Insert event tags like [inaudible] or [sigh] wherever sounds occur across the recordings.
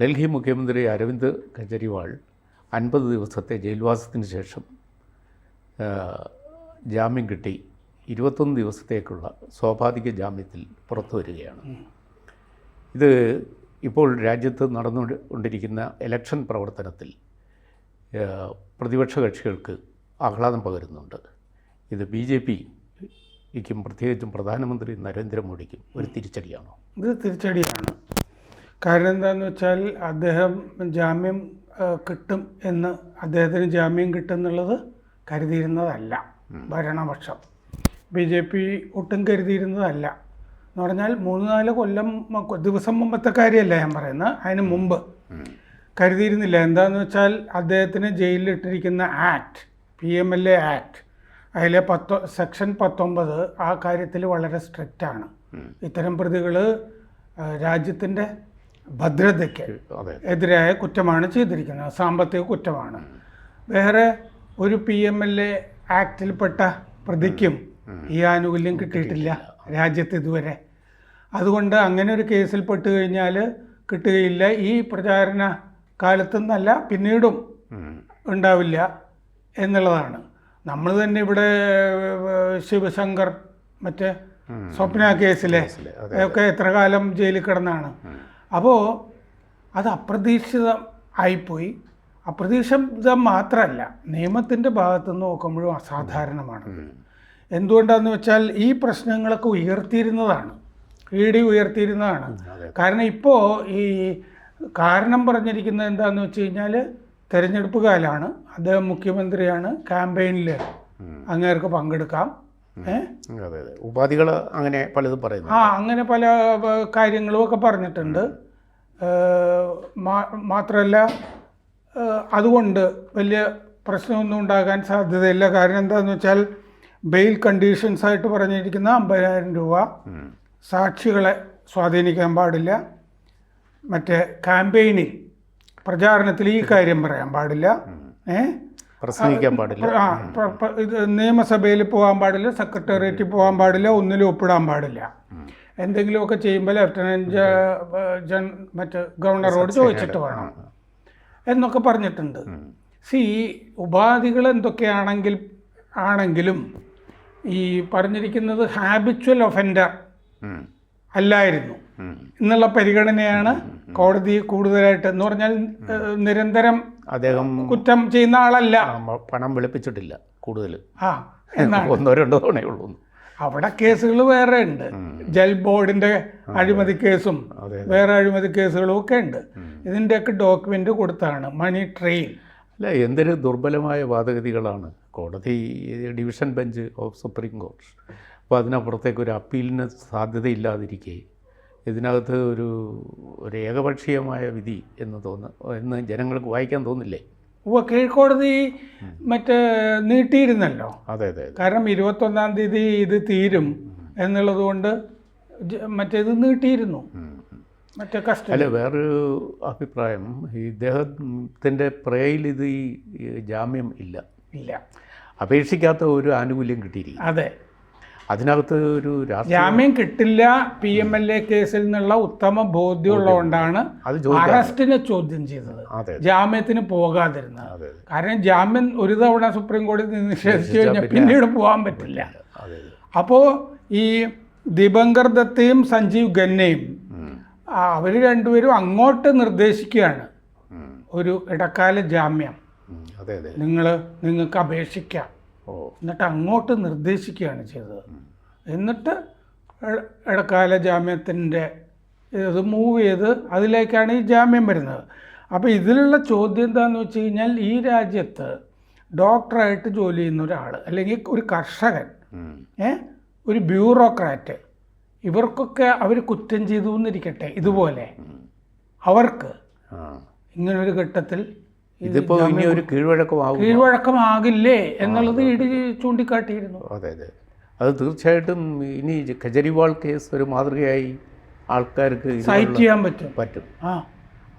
ഡൽഹി മുഖ്യമന്ത്രി അരവിന്ദ് കെജ്രിവാൾ അൻപത് ദിവസത്തെ ജയിൽവാസത്തിന് ശേഷം ജാമ്യം കിട്ടി. ഇരുപത്തൊന്ന് ദിവസത്തേക്കുള്ള സ്വാഭാവിക ജാമ്യത്തിൽ പുറത്തു വരികയാണ്. ഇത് ഇപ്പോൾ രാജ്യത്ത് നടന്നുകൊണ്ടിരിക്കുന്ന ഇലക്ഷൻ പ്രവർത്തനത്തിൽ പ്രതിപക്ഷ കക്ഷികൾക്ക് ആഹ്ലാദം പകരുന്നുണ്ട്. ഇത് ബി ജെ പിക്കും പ്രത്യേകിച്ചും പ്രധാനമന്ത്രി നരേന്ദ്രമോദിക്കും ഒരു തിരിച്ചടിയാണോ? ഇത് തിരിച്ചടിയാണ്. കാരണം എന്താണെന്ന് വെച്ചാൽ അദ്ദേഹം ജാമ്യം കിട്ടും എന്ന് അദ്ദേഹത്തിന് ജാമ്യം കിട്ടും എന്നുള്ളത് കരുതിയിരുന്നതല്ല. ഭരണപക്ഷം. ബി ജെ പി ഒട്ടും കരുതിയിരുന്നതല്ല. എന്ന് പറഞ്ഞാൽ മൂന്ന് നാല് കൊല്ലം ദിവസം മുമ്പത്തെ കാര്യമല്ല ഞാൻ പറയുന്നത്. അതിന് മുമ്പ്. കരുതിയിരുന്നില്ല. എന്താണെന്ന് വെച്ചാൽ അദ്ദേഹത്തിന് ജയിലിലിട്ടിരിക്കുന്ന act P M L A act അതിലെ പത്തൊ സെക്ഷൻ പത്തൊമ്പത് ആ കാര്യത്തിൽ വളരെ സ്ട്രിക്റ്റാണ്. ഇത്തരം പ്രതികൾ രാജ്യത്തിന്റെ ഭദ്രതയ്ക്ക് എതിരായ കുറ്റമാണ് ചെയ്തിരിക്കുന്നത്. സാമ്പത്തിക കുറ്റമാണ്. വേറെ ഒരു പി എം എൽ എ ആക്ടിൽപ്പെട്ട പ്രതിക്കും ഈ ആനുകൂല്യം കിട്ടിയിട്ടില്ല രാജ്യത്ത് ഇതുവരെ. അതുകൊണ്ട് അങ്ങനെ ഒരു കേസിൽ പെട്ട് കഴിഞ്ഞാൽ കിട്ടുകയില്ല. ഈ പ്രചാരണ കാലത്തുനിന്നല്ല പിന്നീടും. ഉണ്ടാവില്ല എന്നുള്ളതാണ്. നമ്മൾ തന്നെ ഇവിടെ ശിവശങ്കർ മറ്റേ സ്വപ്ന കേസിലെ, ഒക്കെ എത്ര കാലം ജയിലിൽ കിടന്നാണ്. അപ്പോൾ അത് അപ്രതീക്ഷിതം ആയിപ്പോയി. അപ്രതീക്ഷിതം മാത്രമല്ല നിയമത്തിന്റെ ഭാഗത്തു നിന്ന് നോക്കുമ്പോഴും അസാധാരണമാണ്. എന്തുകൊണ്ടാന്ന് വെച്ചാൽ ഈ പ്രശ്നങ്ങളൊക്കെ ഉയർത്തിയിരുന്നതാണ്. E D ഉയർത്തിയിരുന്നതാണ്. കാരണം ഇപ്പോൾ ഈ കാരണം പറഞ്ഞിരിക്കുന്നത് എന്താണെന്ന് വെച്ച് കഴിഞ്ഞാൽ തെരഞ്ഞെടുപ്പ് കാലമാണ് അദ്ദേഹം മുഖ്യമന്ത്രിയാണ് ക്യാമ്പയിനിൽ അങ്ങേർക്ക് പങ്കെടുക്കാം. അതെ അതെ. ഉപാധികൾ അങ്ങനെ പലതും പറയുന്നു ആ അങ്ങനെ പല കാര്യങ്ങളും ഒക്കെ പറഞ്ഞിട്ടുണ്ട്. മാത്രല്ല മാത്രമല്ല അതുകൊണ്ട് വലിയ പ്രശ്നമൊന്നും ഉണ്ടാകാൻ സാധ്യതയില്ല. കാരണം എന്താണെന്ന് വെച്ചാൽ ബെയിൽ കണ്ടീഷൻസ് ആയിട്ട് പറഞ്ഞിരിക്കുന്ന അമ്പതിനായിരം രൂപ സാക്ഷികളെ സ്വാധീനിക്കാൻ പാടില്ല. മറ്റേ ക്യാമ്പയിനിൽ പ്രചാരണത്തിൽ ഈ കാര്യം പറയാൻ പാടില്ല. ഏ? പ്രസംഗിക്കാൻ പാടില്ല. ആ ഇത് നിയമസഭയിൽ പോകാൻ പാടില്ല സെക്രട്ടേറിയറ്റിൽ പോകാൻ പാടില്ല ഒന്നിലും ഒപ്പിടാൻ പാടില്ല. എന്തെങ്കിലുമൊക്കെ ചെയ്യുമ്പോൾ ലെഫ്റ്റനന്റ് ജൻ മറ്റ് ഗവർണറോട് ചോദിച്ചിട്ട് വേണം. എന്നൊക്കെ പറഞ്ഞിട്ടുണ്ട്. സി ഉപാധികൾ എന്തൊക്കെയാണെങ്കിൽ ആണെങ്കിലും ഈ പറഞ്ഞിരിക്കുന്നത് ഹാബിച്വൽ ഒഫൻഡർ. അല്ലായിരുന്നു. എന്നുള്ള പരിഗണനയാണ് കോടതി കൂടുതലായിട്ട് എന്ന് പറഞ്ഞാൽ നിരന്തരം അദ്ദേഹം കുറ്റം ചെയ്യുന്ന ആളല്ല. പണം വെളുപ്പിച്ചിട്ടില്ല കൂടുതൽ. ആ ഒന്നോ രണ്ടോ തവണയേ ഉള്ളൂ അവിടെ കേസുകൾ വേറെ ഉണ്ട്. ജൽ ബോർഡിന്റെ അഴിമതി കേസും വേറെ അഴിമതി കേസുകളും ഒക്കെ ഉണ്ട്. ഇതിന്റെയൊക്കെ ഡോക്യുമെന്റ് കൊടുത്താണ് മണി ട്രെയിൻ. അല്ല എന്തൊരു ദുർബലമായ വാദഗതികളാണ്. കോടതി division bench of supreme court. അപ്പോൾ അതിനപ്പുറത്തേക്ക് ഒരു അപ്പീലിന് സാധ്യതയില്ലാതിരിക്കെ ഇതിനകത്ത് ഒരു ഒരു ഏകപക്ഷീയമായ വിധി എന്ന് തോന്നുന്നു എന്ന് ജനങ്ങൾക്ക് വായിക്കാൻ തോന്നില്ലേ? ഉവ കീഴ്ക്കോടതി മറ്റേ നീട്ടിയിരുന്നല്ലോ. അതെ അതെ കാരണം ഇരുപത്തൊന്നാം തീയതി ഇത് തീരും എന്നുള്ളത് കൊണ്ട് മറ്റേത് നീട്ടിയിരുന്നു. മറ്റേ കസ്റ്റഡി. അല്ല വേറൊരു അഭിപ്രായം. ഇദ്ദേഹത്തിന്റെ പ്രേയിൽ ഇത് ഈ ജാമ്യം ഇല്ല. ഇല്ല. അപേക്ഷിക്കാത്ത ഒരു ആനുകൂല്യം കിട്ടിയിരിക്കും അതെ. അതിനകത്ത് ഒരു ജാമ്യം കിട്ടില്ല പി എം എൽ എ കേസിൽ നിന്നുള്ള ഉത്തമ ബോധ്യമുള്ളതുകൊണ്ടാണ് അറസ്റ്റിനെ ചോദ്യം ചെയ്തത്. ജാമ്യത്തിന് പോകാതിരുന്നത്. കാരണം ജാമ്യം ഒരു തവണ സുപ്രീം കോടതി നിഷേധിച്ചു കഴിഞ്ഞാൽ പിന്നീട് പോകാൻ പറ്റില്ല. അപ്പോൾ ഈ ദീപങ്കർ ദത്തയും സഞ്ജീവ് ഖന്നയും. അവർ രണ്ടുപേരും അങ്ങോട്ട് നിർദ്ദേശിക്കുകയാണ്. ഒരു ഇടക്കാല ജാമ്യം. നിങ്ങൾ നിങ്ങൾക്ക് അപേക്ഷിക്കാം. എന്നിട്ട് അങ്ങോട്ട് നിർദ്ദേശിക്കുകയാണ് ചെയ്തത്. എന്നിട്ട് ഇട- ഇടക്കാല ജാമ്യത്തിന്റെ ഇത് മൂവ് ചെയ്ത് അതിലേക്കാണ് ഈ ജാമ്യം വരുന്നത്. അപ്പോൾ ഇതിലുള്ള ചോദ്യം എന്താണെന്ന് വെച്ച് കഴിഞ്ഞാൽ ഈ രാജ്യത്ത് ഡോക്ടറായിട്ട് ജോലി ചെയ്യുന്ന ഒരാൾ അല്ലെങ്കിൽ ഒരു കർഷകൻ. ഏ ഒരു ബ്യൂറോക്രാറ്റ് ഇവർക്കൊക്കെ അവർ കുറ്റം ചെയ്തു എന്നിരിക്കട്ടെ ഇതുപോലെ അവർക്ക് ഇങ്ങനൊരു ഘട്ടത്തിൽ ഇതിപ്പോ ഇനി ഒരു കീഴ്വഴക്കമാകും കീഴ്വഴക്കമാകില്ലേ എന്നുള്ളത് ഇടി ചൂണ്ടിക്കാട്ടിയിരുന്നു. അതെ അതെ. അത് തീർച്ചയായിട്ടും ഇനി കെജരിവാൾ കേസ് ഒരു മാതൃകയായി ആൾക്കാർക്ക് സൈറ്റ് ചെയ്യാൻ പറ്റും. പറ്റും.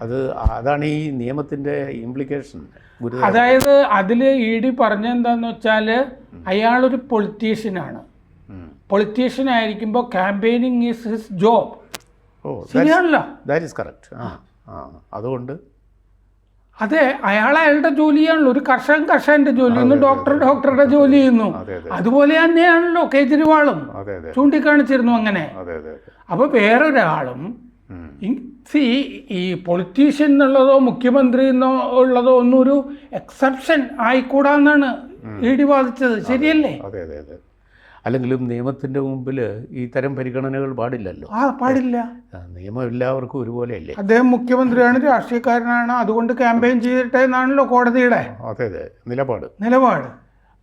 അത് അതാണ് ഈ നിയമത്തിന്റെ ഇംപ്ലിക്കേഷൻ അതായത് അതിൽ ഇ ഡി പറഞ്ഞെന്താന്ന് വെച്ചാൽ അയാളൊരു പൊളിറ്റീഷ്യനാണ്. പൊളിറ്റീഷ്യൻ ആയിരിക്കുമ്പോൾ ക്യാമ്പയിനിങ് ഈസ് ഹിസ് ജോബ് ശരിയാണല്ലോ. ദാറ്റ് ഈസ് കറക്റ്റ് ആ. അതുകൊണ്ട് അതെ അയാൾ അയാളുടെ ജോലി ചെയ്യാണല്ലോ. ഒരു കർഷകൻ കർഷകന്റെ ജോലി ചെയ്യുന്നു ഡോക്ടർ ഡോക്ടറുടെ ജോലി ചെയ്യുന്നു. അതെ അതെ അതുപോലെ തന്നെയാണല്ലോ കേജ്രിവാളും. ചൂണ്ടിക്കാണിച്ചിരുന്നു അങ്ങനെ. അപ്പൊ വേറൊരാളും സി ഈ പൊളിറ്റീഷ്യൻ എന്നുള്ളതോ മുഖ്യമന്ത്രി എന്നോ ഉള്ളതോ ഒന്നും ഒരു എക്സെപ്ഷൻ ആയിക്കൂടാന്നാണ് ഇടി ഡി വാദിച്ചത്. ശരിയല്ലേ? അല്ലെങ്കിലും നിയമത്തിന്റെ മുമ്പിൽ ഈ തരം പരിഗണനകൾ പാടില്ലല്ലോ. ആ പാടില്ല. നിയമം എല്ലാവർക്കും ഒരുപോലെയല്ലേ? അദ്ദേഹം മുഖ്യമന്ത്രിയാണ് രാഷ്ട്രീയക്കാരനാണ് അതുകൊണ്ട് ക്യാമ്പയിൻ ചെയ്തിട്ടെ എന്നാണല്ലോ കോടതിയുടെ അതെ അതെ. നിലപാട്. നിലപാട്.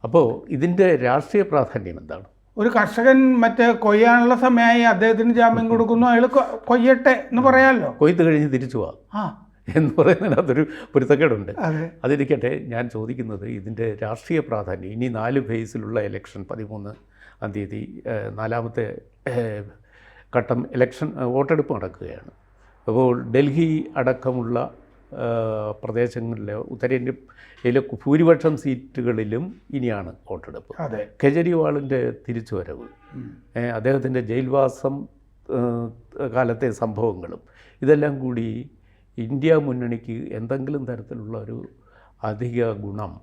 അപ്പോൾ ഇതിന്റെ രാഷ്ട്രീയ പ്രാധാന്യം എന്താണ്? ഒരു കർഷകൻ മറ്റേ കൊയ്യാനുള്ള സമയമായി അദ്ദേഹത്തിന് ജാമ്യം കൊടുക്കുന്നു അയാൾ കൊയ്യട്ടെ എന്ന് പറയാമല്ലോ കൊയ്ത്ത് കഴിഞ്ഞ് തിരിച്ചു പോവാം ആ. എന്ന് പറയുന്നതിന് അതൊരു പൊരുത്തക്കേടുണ്ട്. അതെ. അതിരിക്കട്ടെ ഞാൻ ചോദിക്കുന്നത് ഇതിന്റെ രാഷ്ട്രീയ പ്രാധാന്യം ഇനി നാല് ഫേസിലുള്ള ഇലക്ഷൻ പതിമൂന്ന് തീയതി നാലാമത്തെ ഘട്ടം ഇലക്ഷൻ വോട്ടെടുപ്പ് നടക്കുകയാണ്. അപ്പോൾ ഡൽഹി അടക്കമുള്ള പ്രദേശങ്ങളിലെ ഉത്തരേന്ത്യയിലെ ഭൂരിപക്ഷം സീറ്റുകളിലും ഇനിയാണ് വോട്ടെടുപ്പ്. അതെ. കെജ്രിവാളിന്റെ തിരിച്ചുവരവ് അദ്ദേഹത്തിന്റെ ജയിൽവാസം കാലത്തെ സംഭവങ്ങളും ഇതെല്ലാം കൂടി ഇന്ത്യ മുന്നണിക്ക് എന്തെങ്കിലും തരത്തിലുള്ള ഒരു അധിക ഗുണം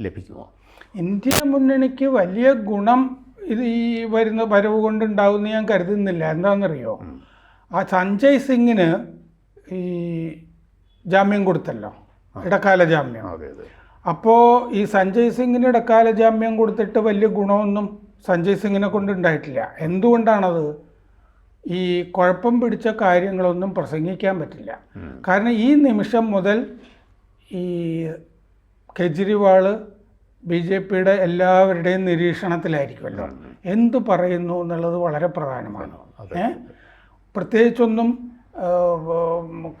ലഭിക്കുമോ? ഇന്ത്യ മുന്നണിക്ക് വലിയ ഗുണം ഇത് ഈ വരുന്ന വരവ് കൊണ്ടുണ്ടാവുമെന്ന് ഞാൻ കരുതുന്നില്ല. എന്താണെന്നറിയോ? ആ സഞ്ജയ് സിംഗിന് ഈ ജാമ്യം കൊടുത്തല്ലോ. ഇടക്കാല ജാമ്യം. അപ്പോൾ ഈ സഞ്ജയ് സിംഗിന് ഇടക്കാല ജാമ്യം കൊടുത്തിട്ട് വലിയ ഗുണമൊന്നും സഞ്ജയ് സിംഗിനെ കൊണ്ട് ഉണ്ടായിട്ടില്ല. എന്തുകൊണ്ടാണത്? ഈ കുഴപ്പം പിടിച്ച കാര്യങ്ങളൊന്നും പ്രസംഗിക്കാൻ പറ്റില്ല. കാരണം ഈ നിമിഷം മുതൽ ഈ കെജ്രിവാൾ ബി ജെ പിയുടെ എല്ലാവരുടെയും നിരീക്ഷണത്തിലായിരിക്കുമല്ലോ. എന്തു പറയുന്നു എന്നുള്ളത് വളരെ പ്രധാനമാണ്. അതെ. ഏ? പ്രത്യേകിച്ചൊന്നും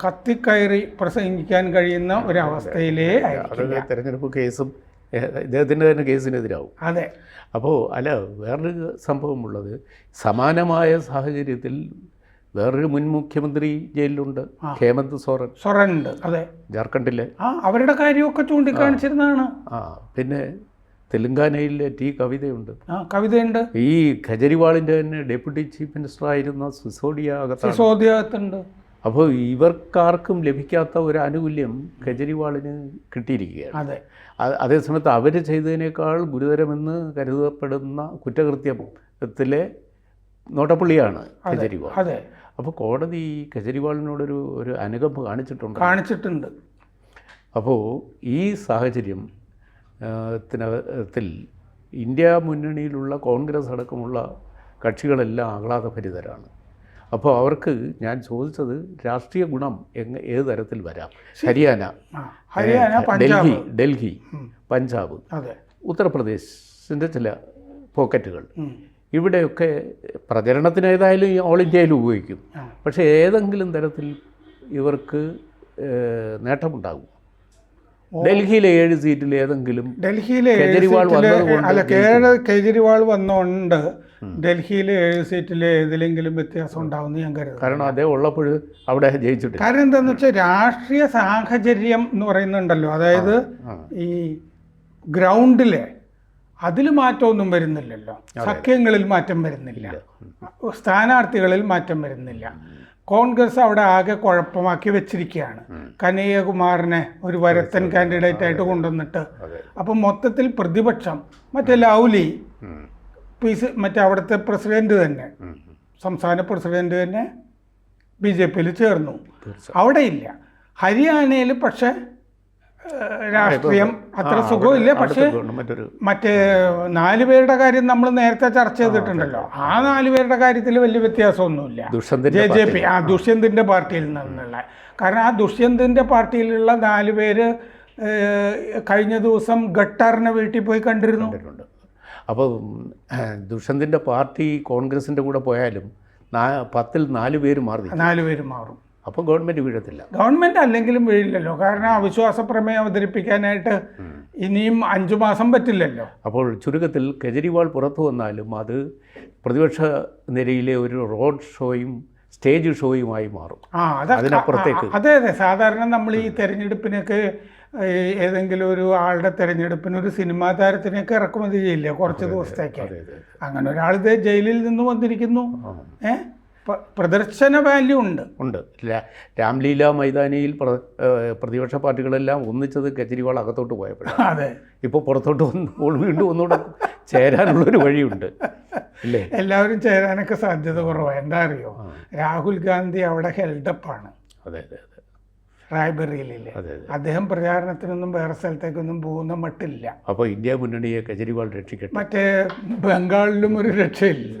കത്തിക്കയറി പ്രസംഗിക്കാൻ കഴിയുന്ന ഒരവസ്ഥയിലേ ആയിരിക്കില്ല. തെരഞ്ഞെടുപ്പ് കേസും ഇദ്ദേഹത്തിന്റെ തന്നെ കേസിനെതിരാവും. അതെ. അപ്പോൾ അല്ല വേറൊരു സംഭവമുള്ളത് സമാനമായ സാഹചര്യത്തിൽ വേറൊരു മുൻ മുഖ്യമന്ത്രി ജയിലിലുണ്ട്. ഹേമന്ത് സോറൻ. സോറൻ ഉണ്ട് അതെ. ജാർഖണ്ഡിലെ. ആ അവരുടെ കാര്യമൊക്കെ ചൂണ്ടിക്കാണിച്ചിരുന്നതാണ്. ആ പിന്നെ തെലുങ്കാനയിലെ ടി കവിതയുണ്ട്. കവിതയുണ്ട്. ഈ കെജ്രിവാളിന്റെ തന്നെ ഡെപ്യൂട്ടി ചീഫ് മിനിസ്റ്റർ ആയിരുന്ന സിസോഡിയ സിസോദിയകത്തുണ്ട് അപ്പോൾ ഇവർക്കാർക്കും ലഭിക്കാത്ത ഒരു ആനുകൂല്യം കെജ്രിവാളിന് കിട്ടിയിരിക്കുകയാണ്. അതെ. അതേസമയത്ത് അവർ ചെയ്തതിനേക്കാൾ ഗുരുതരമെന്ന് കരുതപ്പെടുന്ന കുറ്റകൃത്യത്തിലെ നോട്ടപ്പുള്ളിയാണ് കെജ്രിവാൾ. അപ്പോൾ കോടതി കെജ്രിവാളിനോടൊരു ഒരു അനുകമ്പ് കാണിച്ചിട്ടുണ്ട്. കാണിച്ചിട്ടുണ്ട്. അപ്പോൾ ഈ സാഹചര്യം ത്തിൽ ഇന്ത്യ മുന്നണിയിലുള്ള കോൺഗ്രസ് അടക്കമുള്ള കക്ഷികളെല്ലാം ആഹ്ലാദഭരിതരാണ്. അപ്പോൾ അവർക്ക് ഞാൻ ചോദിച്ചത് രാഷ്ട്രീയ ഗുണം എങ്ങ ഏത് തരത്തിൽ വരാം? ഹരിയാന ഹരിയാന ഡൽഹി ഡൽഹി പഞ്ചാബ്. ഉത്തർപ്രദേശിന്റെ ചില പോക്കറ്റുകൾ. ഇവിടെയൊക്കെ പ്രചരണത്തിന് ഏതായാലും ഈ ഓൾ ഇന്ത്യയിൽ ഉപയോഗിക്കും. പക്ഷേ ഏതെങ്കിലും തരത്തിൽ ഇവർക്ക് നേട്ടമുണ്ടാകും ഡൽഹിയിലെ ഏഴ് സീറ്റിൽ ഏതെങ്കിലും ഡൽഹിയിലെ കേജ്രിവാൾ അല്ല കേരള കേജ്രിവാൾ വന്നുകൊണ്ട് ഡൽഹിയിലെ ഏഴ് സീറ്റിലെ ഏതിലെങ്കിലും വ്യത്യാസം ഉണ്ടാവുമെന്ന് ഞാൻ കരുതുന്നു. കാരണം അതേ ഉള്ളപ്പോൾ അവിടെ ജയിച്ചിട്ട് കാരണം എന്താണെന്ന് വെച്ചാൽ രാഷ്ട്രീയ സാഹചര്യം എന്ന് പറയുന്നുണ്ടല്ലോ. അതായത് ഈ ഗ്രൗണ്ടിലെ അതിൽ മാറ്റമൊന്നും വരുന്നില്ലല്ലോ. സഖ്യങ്ങളിൽ മാറ്റം വരുന്നില്ല. സ്ഥാനാർത്ഥികളിൽ മാറ്റം വരുന്നില്ല. കോൺഗ്രസ് അവിടെ ആകെ കുഴപ്പമാക്കി വെച്ചിരിക്കുകയാണ്. കനയ്യകുമാറിനെ ഒരു വരത്തൻ കാൻഡിഡേറ്റ് ആയിട്ട് കൊണ്ടുവന്നിട്ട്. അപ്പം മൊത്തത്തിൽ പ്രതിപക്ഷം മറ്റേ ലൗലി. പി സി മറ്റേ അവിടുത്തെ പ്രസിഡന്റ് തന്നെ. സംസ്ഥാന പ്രസിഡന്റ് തന്നെ ബി ജെ പിയിൽ ചേർന്നു. അവിടെയില്ല അവിടെ ഇല്ല. ഹരിയാനയിൽ പക്ഷേ രാഷ്ട്രീയം അത്ര സുഖമില്ല പക്ഷേ മറ്റേ നാല് പേരുടെ കാര്യം നമ്മൾ നേരത്തെ ചർച്ച ചെയ്തിട്ടുണ്ടല്ലോ. ആ നാല് പേരുടെ കാര്യത്തിൽ വലിയ വ്യത്യാസമൊന്നുമില്ല. ജെ ജെ പി ആ ദുഷ്യന്തിന്റെ പാർട്ടിയിൽ നിന്നുള്ള. കാരണം ആ ദുഷ്യന്തിന്റെ പാർട്ടിയിലുള്ള നാല് പേര് കഴിഞ്ഞ ദിവസം ഗട്ടാറിനെ വീട്ടിൽ പോയി കണ്ടിരുന്നു. അപ്പോൾ ദുഷ്യന്തിന്റെ പാർട്ടി കോൺഗ്രസിന്റെ കൂടെ പോയാലും പത്തിൽ നാല് പേര് മാറി. നാല് പേര് മാറും. അപ്പോൾ ഗവൺമെന്റ് വീഴത്തില്ല. ഗവൺമെന്റ് അല്ലെങ്കിലും വീഴില്ലല്ലോ. കാരണം അവിശ്വാസ പ്രമേയം അവതരിപ്പിക്കാനായിട്ട് ഇനിയും അഞ്ചു മാസം പറ്റില്ലല്ലോ. അപ്പോൾ ചുരുക്കത്തിൽ കെജ്രിവാൾ പുറത്തു വന്നാലും അത് പ്രതിപക്ഷ നിരയിലെ ഒരു റോഡ് ഷോയും സ്റ്റേജ് ഷോയുമായി മാറും. ആ അതിനപ്പുറത്തേക്ക്. അതെ അതെ. സാധാരണ നമ്മൾ ഈ തെരഞ്ഞെടുപ്പിനൊക്കെ ഏതെങ്കിലും ഒരു ആളുടെ തെരഞ്ഞെടുപ്പിന് ഒരു സിനിമാ താരത്തിനൊക്കെ ഇറക്കുമതി ചെയ്യില്ലേ കുറച്ച് ദിവസത്തേക്ക്? അങ്ങനെ ഒരാൾ ജയിലിൽ നിന്ന് വന്നിരിക്കുന്നു. ആ. പ്രദർശന വാല്യൂ ഉണ്ട്. ഉണ്ട്. രാംലീല മൈതാനിയിൽ പ്ര പ്രതിപക്ഷ പാർട്ടികളെല്ലാം ഒന്നിച്ചത് കെജ്രിവാൾ അകത്തോട്ട് പോയപ്പോഴാണ്. [laughs] അതെ. ഇപ്പോൾ പുറത്തോട്ട് വന്നപ്പോൾ വീണ്ടും ഒന്നുകൂടെ ചേരാനുള്ളൊരു വഴിയുണ്ട്. ഇല്ലേ? എല്ലാവരും ചേരാനൊക്കെ സാധ്യത കുറവാണ് എന്താ അറിയോ? രാഹുൽ ഗാന്ധി അവിടെ ഹെൽഡപ്പാണ് അതെ അതെ അതെ. റായ്ബറിയിലില്ലേ അദ്ദേഹം പ്രചാരണത്തിനൊന്നും വേറെ സ്ഥലത്തേക്കൊന്നും പോകുന്ന മട്ടില്ല. അപ്പോൾ ഇന്ത്യ മുന്നണിയെ കെജ്രിവാൾ രക്ഷിക്കട്ടെ? മറ്റേ ബംഗാളിലും ഒരു രക്ഷയില്ല.